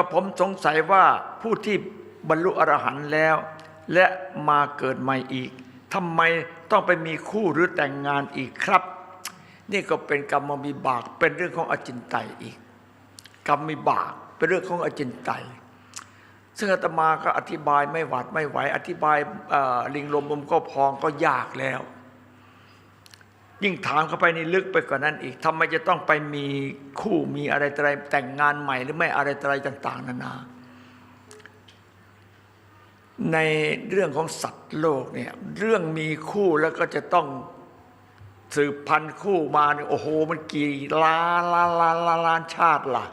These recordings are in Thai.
กับผมสงสัยว่าผู้ที่บรรลุอรหันต์แล้ว และมาเกิดใหม่อีกทำไมต้องไปมีคู่หรือแต่งงานอีกครับ นี่ก็เป็นกรรมวิบากเป็นเรื่องของอจินไตยอีก กรรมวิบากเป็นเรื่องของอจินไตยซึ่งอาตมาก็อธิบายไม่หวาดไม่ไหว อธิบายลิงลมมุมก็พองก็ยากแล้ว ยิ่งถามเข้าไปในลึกไปกว่านั้นอีกทำไมจะต้องไปมีคู่มีอะไรอะไรแต่งงานใหม่หรือไม่อะไรอะไรต่าง ๆ นานา ในเรื่องของสัตว์โลกเนี่ยเรื่องมีคู่แล้วก็จะต้องสืบพันธุ์คู่มาเนี่ยโอ้โห มันกี่ล้านล้านล้านล้านล้านชาติล่ะ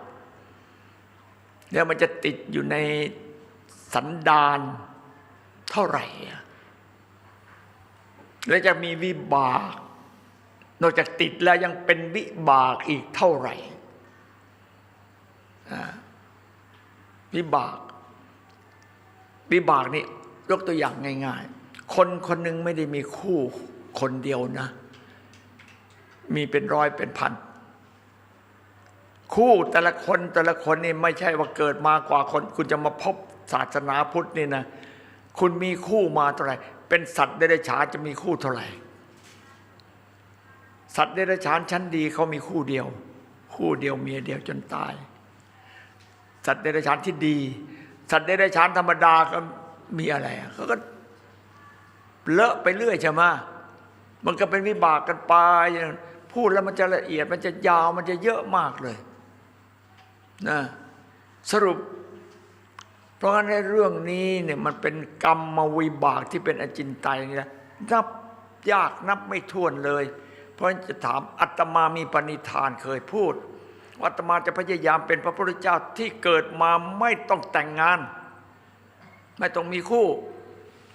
แล้วมันจะติดอยู่ในสันดานเท่าไหร่ แล้วจะมีวิบาก นอกจากติดแล้วยังเป็นวิบากอีกเท่าไหร่วิบาก วิบากนี่ยกตัวอย่างง่าย ๆ คนคนหนึ่งไม่ได้มีคู่คนเดียวนะ มีเป็นร้อยเป็นพัน คู่แต่ละคนแต่ละคนนี่ไม่ใช่ว่าเกิดมากว่าคน คุณจะมาพบศาสนาพุทธนี่นะ คุณมีคู่มาเท่าไหร่ เป็นสัตว์เดรัจฉาจะมีคู่เท่าไหร่ สัตว์เดรัจฉานชั้นดีเขามีคู่เดียว คู่เดียวเมียเดียวจนตาย สัตว์เดรัจฉานที่ดี สัตว์เดรัจฉานธรรมดาก็มีอะไรเขาก็เลอะไปเรื่อยใช่ไหมมันก็เป็นวิบากกันไปพูดแล้วมันจะละเอียดมันจะยาวมันจะเยอะมากเลยนะสรุป เพราะงั้นในเรื่องนี้เนี่ยมันเป็นกรรมวิบากที่เป็นอจินไตยนี่นะนับยากนับไม่ถ้วนเลย เพราะฉะนั้นจะถามอัตมามีปณิธานเคยพูดว่าอาตมาจะพยายามเป็นพระพุทธเจ้าที่เกิดมาไม่ต้องแต่งงาน ไม่ต้องมีคู่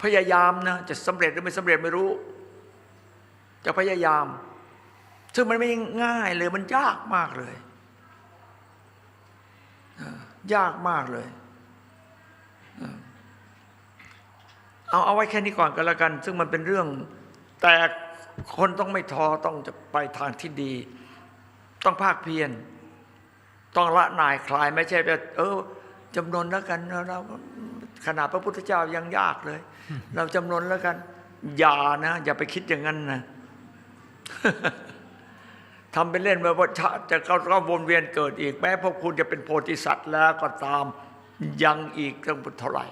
พยายามนะจะสำเร็จหรือไม่สำเร็จไม่รู้ จะพยายาม ซึ่งมันไม่ง่ายเลยมันยากมากเลย ยากมากเลยเอาเอาไว้แค่นี้ก่อนก็แล้วกัน ซึ่งมันเป็นเรื่องแต่ คนต้องไม่ท้อต้องจะไปทางที่ดี ต้องภาคเพียรต้องละนายคลายไม่ใช่แบบเออจำนนแล้วกันเราขนาดพระพุทธเจ้ายังยากเลย เราจำนนแล้วกัน อย่านะ อย่าไปคิดอย่างนั้นนะทำเป็นเล่นไปว่าชาติจะก็ก็วนเวียนเกิดอีก แม้พวกคุณจะเป็นโพธิสัตว์แล้วก็ตามยังอีกตั้งเท่าไหร่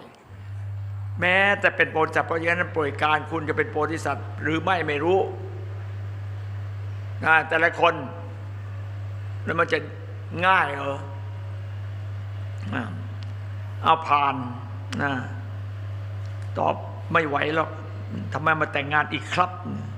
แม้แต่เป็นโพธิสัตว์เพราะฉะนั้นป่วยการคุณจะเป็นโพธิสัตว์ หรือไม่ไม่รู้นะแต่ละคนแล้วมันจะง่ายเหรอเอาผ่านนะตอบไม่ไหวหรอกทำไมมาแต่งงานอีกครับ